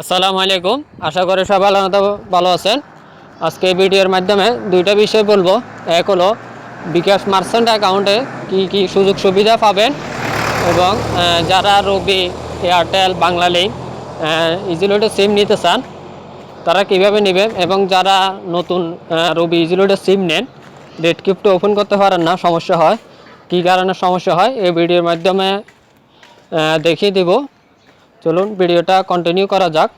আসসালামু আলাইকুম। আশা করি সবাই ভালো ভালো আছেন। আজকে ভিডিওর মাধ্যমে দুইটা বিষয় বলব। এক হলো, বিকাশ মার্চেন্ট অ্যাকাউন্টে কি কি সুযোগ সুবিধা পাবেন এবং যারা রবি এয়ারটেল বাংলালিঙ্ক ইজিলোটে সিম নিতে চান, তারা কীভাবে নেবেন এবং যারা নতুন রবি ইজিলোটে সিম নেন, রেড কিপটা ওপেন করতে পারেন না, সমস্যা হয়। কী কারণে সমস্যা হয়? এই ভিডিওর মাধ্যমে দেখিয়ে দেব। চলুন ভিডিওটা কন্টিনিউ করা যাক।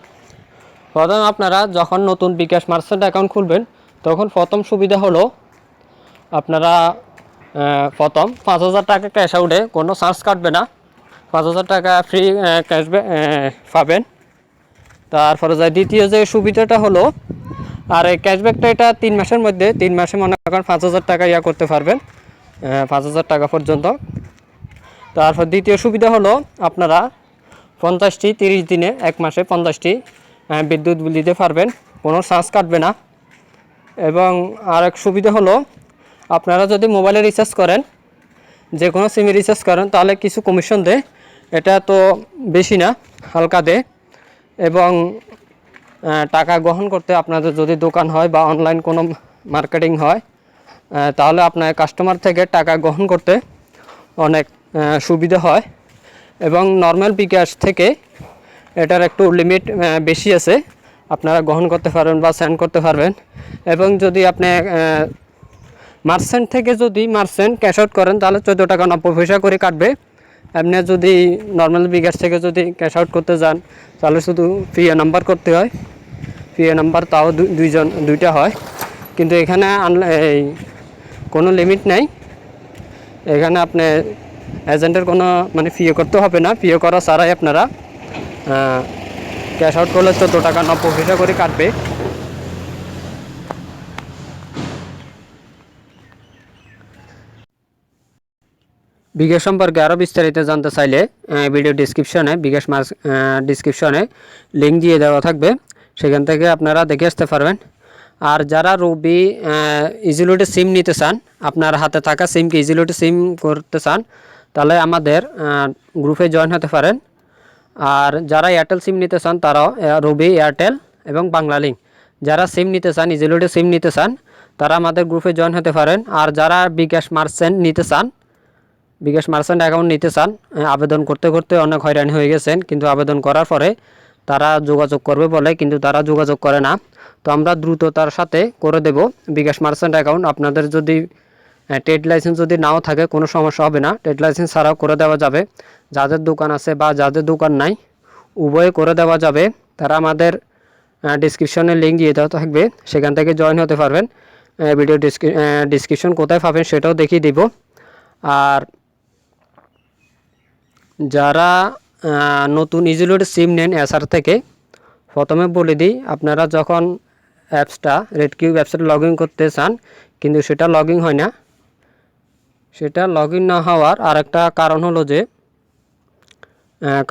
প্রথম আপনারা যখন নতুন বিকাশ মার্চেন্ট অ্যাকাউন্ট খুলবেন, তখন প্রথম সুবিধা হলো, আপনারা প্রথম পাঁচ হাজার টাকা ক্যাশ আউটে কোনো চার্জ কাটবে না। পাঁচ হাজার টাকা ফ্রি ক্যাশব্যাক পাবেন। তারপরে যায় দ্বিতীয় যে সুবিধাটা হলো, আর এই ক্যাশব্যাকটা এটা তিন মাসের মধ্যে, তিন মাসে মনে করেন পাঁচ হাজার টাকা ইয়া করতে পারবেন পাঁচ হাজার টাকা পর্যন্ত। তারপর দ্বিতীয় সুবিধা হলো, আপনারা পঞ্চাশটি, তিরিশ দিনে, এক মাসে পঞ্চাশটি বিদ্যুৎ বিল দিতে পারবেন। কোনো চার্জ কাটবে না। এবং আরেক সুবিধা হলো, আপনারা যদি মোবাইলে রিচার্জ করেন যে কোনো সিমে রিচার্জ করেন, তাহলে কিছু কমিশন দেয়। এটা তো বেশি না, হালকা দেয়। এবং টাকা গ্রহণ করতে আপনাদের যদি দোকান হয় বা অনলাইন কোনো মার্কেটিং হয় তাহলে আপনার কাস্টমার থেকে টাকা গ্রহণ করতে অনেক সুবিধা হয়। এবং নর্মাল বিকাশ থেকে এটার একটু লিমিট বেশি আছে। আপনারা গ্রহণ করতে পারবেন বা সেন্ড করতে পারবেন। এবং যদি আপনি মার্সেন্ট থেকে যদি মার্সেন্ট ক্যাশ আউট করেন, তাহলে চোদ্দ টাকা নব্বই পয়সা করে কাটবে। আপনি যদি নর্মাল বিকাশ থেকে যদি ক্যাশ আউট করতে যান, তাহলে শুধু পিএ নাম্বার করতে হয়। পিএ নাম্বার তাও দুইজন, দুইটা হয়। কিন্তু এখানে আনলে এই কোনো লিমিট নেই। এখানে আপনি এজেন্টের কোনো মানে ফিও করতে হবে না। ফিও করা ছাড়াই আপনারা ক্যাশ আউট করলে চোদ্দ টাকা নব্বই পয়সা করে কাটবে। বিকাশ সম্পর্কে আরও বিস্তারিত জানতে চাইলে ভিডিও ডিসক্রিপশনে বিকাশ মার্চ ডিসক্রিপশনে লিঙ্ক দিয়ে দেওয়া থাকবে। সেখান থেকে আপনারা দেখে আসতে পারবেন। আর যারা রবি ইজিলোটে সিম নিতে চান, আপনার হাতে থাকা সিমকে ইজিলোটে সিম করতে চান তাহলে আমাদের গ্রুপে জয়েন হতে পারেন। আর যারা এয়ারটেল সিম নিতে চান, তারাও রবি এয়ারটেল এবং বাংলালিঙ্ক যারা সিম নিতে চান ইজিলোটে সিম নিতে চান, তারা আমাদের গ্রুপে জয়েন হতে পারেন। আর যারা বিকাশ মার্চেন্ট নিতে চান বিকাশ মার্চেন্ট অ্যাকাউন্ট নিতে চান আবেদন করতে করতে অনেক হয়রানি হয়ে গেছেন। কিন্তু আবেদন করার পরে তারা যোগাযোগ করবে বলে, কিন্তু তারা যোগাযোগ করে না। তো আমরা দ্রুততার সাথে করে দেব বিকাশ মার্চেন্ট অ্যাকাউন্ট আপনাদের যদি ট্রেড লাইসেন্স যদি নাও থাকে, কোনো সমস্যা হবে না। ট্রেড লাইসেন্স ছাড়াও করে দেওয়া যাবে। যাদের দোকান আছে বা যাদের দোকান নাই, উভয়ে করে দেওয়া যাবে। তারা আমাদের ডিসক্রিপশনে লিঙ্ক দিয়ে দেওয়া থাকবে। সেখান থেকে জয়েন হতে পারবেন। ভিডিও ডিসক্রিপশন কোথায় পাবেন সেটাও দেখিয়ে দিব। আর যারা নতুন ইজিলোড সিম নেন এসআর থেকে, প্রথমে বলে দিই, আপনারা যখন অ্যাপসটা রেড কিউব অ্যাপসটা লগ করতে চান, কিন্তু সেটা লগ হয় না। সেটা লগ না হওয়ার আরেকটা কারণ হলো যে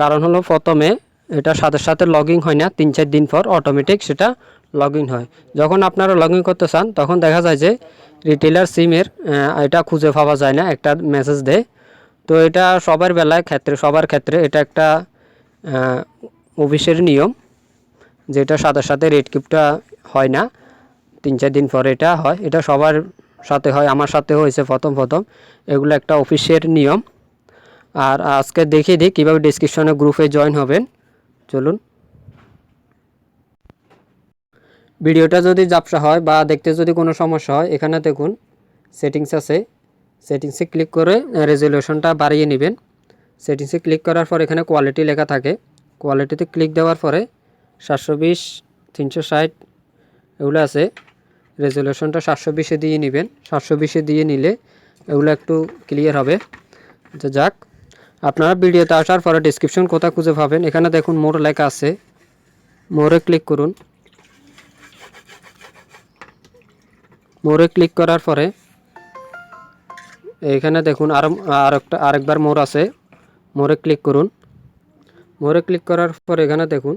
কারণ হলো প্রথমে এটা সাথে সাথে লগ হয় না, তিন চার দিন পর অটোমেটিক সেটা লগ হয়। যখন আপনারা লগ করতে চান, তখন দেখা যায় যে রিটেলার সিমের এটা খুঁজে পাওয়া যায় না, একটা মেসেজ দেয়। তো এটা সবার বেলায় ক্ষেত্রে, সবার ক্ষেত্রে এটা একটা অফিসের নিয়ম, যেটা সাথে সাথে রেড কিপটা হয় না, তিন চার দিন পরে এটা হয়। এটা সবার সাথে হয়, আমার সাথে হয়েছে প্রথম প্রথম। এগুলো একটা অফিসের নিয়ম। আর আজকে দেখিয়ে দিই কীভাবে ডিসক্রিপশনে গ্রুপে জয়েন হবেন। চলুন। ভিডিওটা যদি জাপসা হয় বা দেখতে যদি কোনো সমস্যা হয়, এখানে দেখুন সেটিংস আছে। সেটিংসে ক্লিক করে রেজলিউশনটা বাড়িয়ে নেবেন। সেটিংসে ক্লিক করার পর এখানে কোয়ালিটি লেখা থাকে। কোয়ালিটিতে ক্লিক দেওয়ার পরে সাতশো বিশ, তিনশো ষাট, এগুলো আছে। রেজলিউশনটা সাতশো বিশে দিয়ে নেবেন। সাতশো বিশে দিয়ে নিলে এগুলো একটু ক্লিয়ার হবে। তো যাক। আপনারা ভিডিওতে আসার পরে ডিসক্রিপশন কোথায় খুঁজে পাবেন। এখানে দেখুন মোর লেখা আছে। মোরে ক্লিক করুন। মোরে ক্লিক করার পরে এখানে দেখুন আর, আরেকটা, আরেকবার মোর আছে। মোরে ক্লিক করুন। মোরে ক্লিক করার পর এখানে দেখুন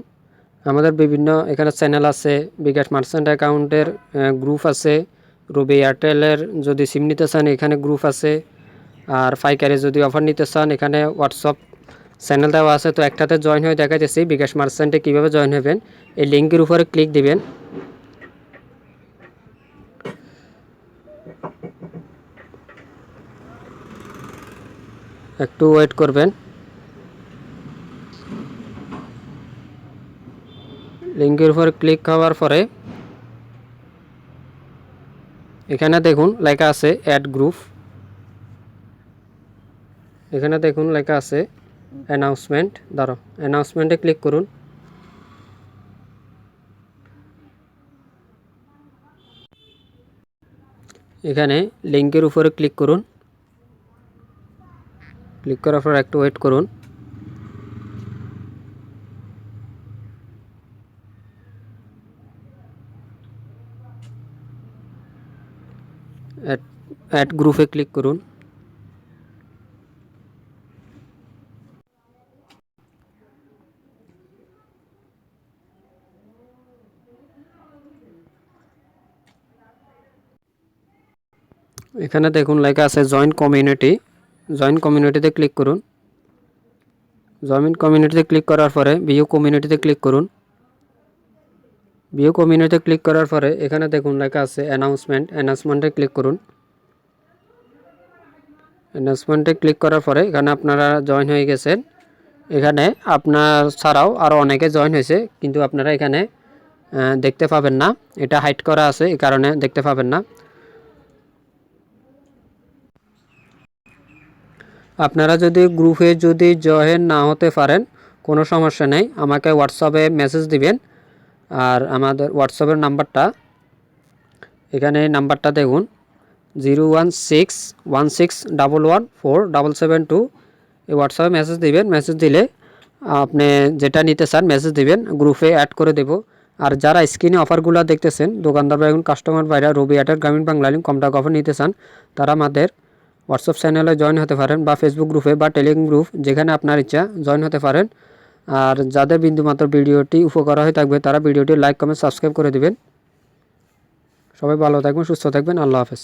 আমাদের বিভিন্ন এখানে চ্যানেল আছে, বিকাশ মার্চেন্ট অ্যাকাউন্টের গ্রুপ আছে রবি এয়ারটেলের যদি সিম নিতে চান এখানে গ্রুপ আছে, আর পাইকারি যদি অফার নিতে চান এখানে হোয়াটসঅ্যাপ চ্যানেল দেওয়া আছে, তো একটাতে জয়েন হয়ে দেখাইতেছি বিকাশ মার্চেন্টে কীভাবে জয়েন হবেন, এই লিঙ্কের উপরে ক্লিক দিবেন। একটু ওয়েট করবেন। লিঙ্কের উপর ক্লিক হওয়ার পরে এখানে দেখুন লেখা আছে অ্যাড গ্রুপ। এখানে দেখুন লেখা আছে অ্যানাউন্সমেন্ট। দাঁড়ো অ্যানাউন্সমেন্টে ক্লিক করুন। এখানে লিঙ্কের উপরে ক্লিক করুন। ক্লিক করার পর একটু ওয়েট করুন। অ্যাড গ্রুপে ক্লিক করুন। এখানে দেখুন লেখা আছে জয়েন্ট কমিউনিটি জয়েন্ট কমিউনিটিতে ক্লিক করুন। জয়েন্ট কমিউনিটিতে ক্লিক করার পরে বিউ কমিউনিটিতে ক্লিক করুন। বিউ কমিউনিটিতে ক্লিক করার পরে এখানে দেখুন লেখা আছে অ্যানাউন্সমেন্ট অ্যানাউন্সমেন্টে ক্লিক করুন। অ্যানাউন্সমেন্টে ক্লিক করার পরে এখানে আপনারা জয়েন হয়ে গেছেন। এখানে আপনার ছাড়াও আরও অনেকে জয়েন হয়েছে, কিন্তু আপনারা এখানে দেখতে পাবেন না। এটা হাইড করা আছে, এই কারণে দেখতে পাবেন না। আপনারা যদি গ্রুপে যদি জয়েন না হতে পারেন, কোনো সমস্যা নেই। আমাকে হোয়াটসঅ্যাপে মেসেজ দিবেন। আর আমাদের হোয়াটসঅ্যাপের নাম্বারটা, এখানে নাম্বারটা দেখুন zero one six one six double one four double seven two এই হোয়াটসঅ্যাপে মেসেজ দিবেন মেসেজ দিলে আপনি যেটা নিতে চান মেসেজ দিবেন গ্রুপে অ্যাড করে দেব। আর যারা স্ক্রিনে অফারগুলো দেখতেছেন, দোকানদার বা এখন কাস্টমার বাইরা রবি এয়ারটেল গ্রামীণ বাংলা লিঙ্ক কম টাকা অফার নিতে চান, তারা আমাদের হোয়াটসঅ্যাপ চ্যানেলে জয়েন হতে পারেন বা ফেসবুক গ্রুপে বা টেলিগ্রাম গ্রুপ যেখানে আপনার ইচ্ছা জয়েন হতে পারেন। আর যাদের বিন্দুমাত্র ভিডিওটি উপকার হয়ে থাকবে, তারা ভিডিওটি লাইক কমেন্ট সাবস্ক্রাইব করে দেবেন। সবাই ভালো থাকবেন, সুস্থ থাকবেন। আল্লাহ হাফেজ।